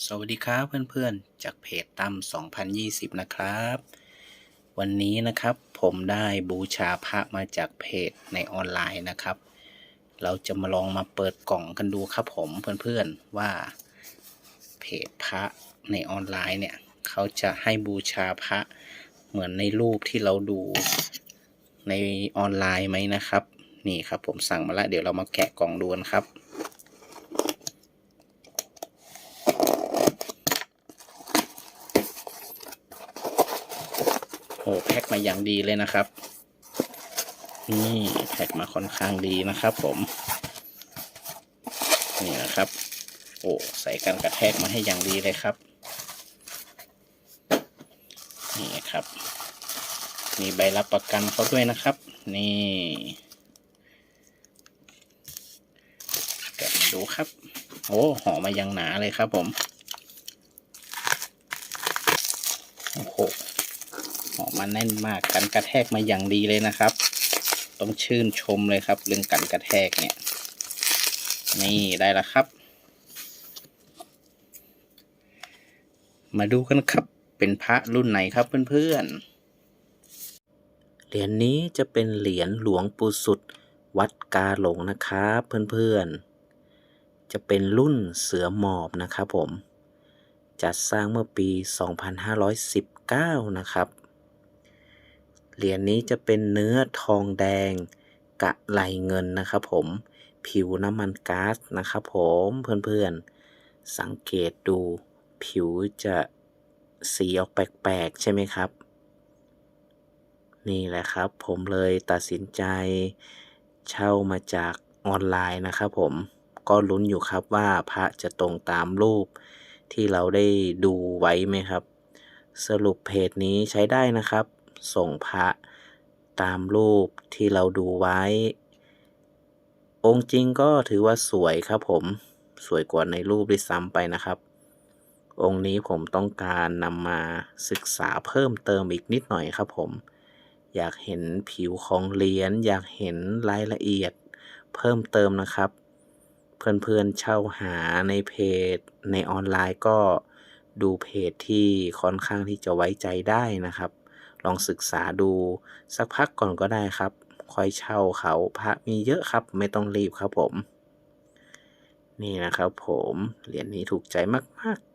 สวัสดีครับเพื่อนๆ จากเพจตั้ม2020 นะครับ วันนี้นะครับผมได้บูชาพระมาจากเพจในออนไลน์นะครับ เราจะมาลองมาเปิดกล่องกันดูครับผมเพื่อนๆว่า เพจพระในออนไลน์เนี่ย เขาจะให้บูชาพระเหมือนในรูปที่เราดูในออนไลน์ไหมนะครับ นี่ครับผมสั่งมาแล้วเดี๋ยวเรามาแกะกล่องดูกันครับ โอ้แพ็คมาอย่างดีเลยนะครับ นี่แพ็คมาค่อนข้างดีนะครับผม นี่นะครับ โอ้ใส่กันกระแทกมาให้อย่างดีเลยครับ นี่ครับ มีใบรับประกันเขาด้วยนะครับ นี่แกะดูครับ โอ้ห่อมายังหนาเลยครับผม โอ้โห มาแน่นมากกันกระแทกมาอย่างดีเลยนะครับ ต้องชื่นชมเลยครับ เรื่องกันกระแทกเนี่ย นี่ได้แล้วครับ มาดูกันครับเป็นพระรุ่นไหนครับเพื่อนๆเหรียญนี้จะเป็นเหรียญหลวงปู่สุด วัดกาหลงนะครับเพื่อนๆ จะเป็นรุ่นเสือหมอบนะครับผมจัดสร้างเมื่อปี 2519 นะครับ เหรียญนี้จะเป็นเนื้อทองแดงกะไหลเงินนะครับผม ผิวน้ำมันก๊าซนะครับผมเพื่อนๆ สังเกตดูผิวจะสีออกแปลกๆ ใช่ไหมครับ นี่แหละครับผมเลยตัดสินใจเช่ามาจากออนไลน์นะครับผม ก็ลุ้นอยู่ครับว่าพระจะตรงตามรูปที่เราได้ดูไว้ไหมครับ สรุปเพจนี้ใช้ได้นะครับ ส่งพระตามรูปที่เราดูไว้ องค์จริงก็ถือว่าสวยครับผมสวยกว่าในรูปด้วยซ้ำไปนะครับ องค์นี้ผมต้องการนำมาศึกษาเพิ่มเติมอีกนิดหน่อยครับผม อยากเห็นผิวของเหรียญอยากเห็นรายละเอียดเพิ่มเติมนะครับ เพื่อนๆเช่าหาในเพจในออนไลน์ก็ดูเพจที่ค่อนข้างที่จะไว้ใจได้นะครับ ลองศึกษาดู สักพักก่อนก็ได้ครับ คอยเช่าเขาพระมีเยอะครับ ไม่ต้องรีบครับผม นี่นะครับผม เหรียญนี้ถูกใจมาก ๆ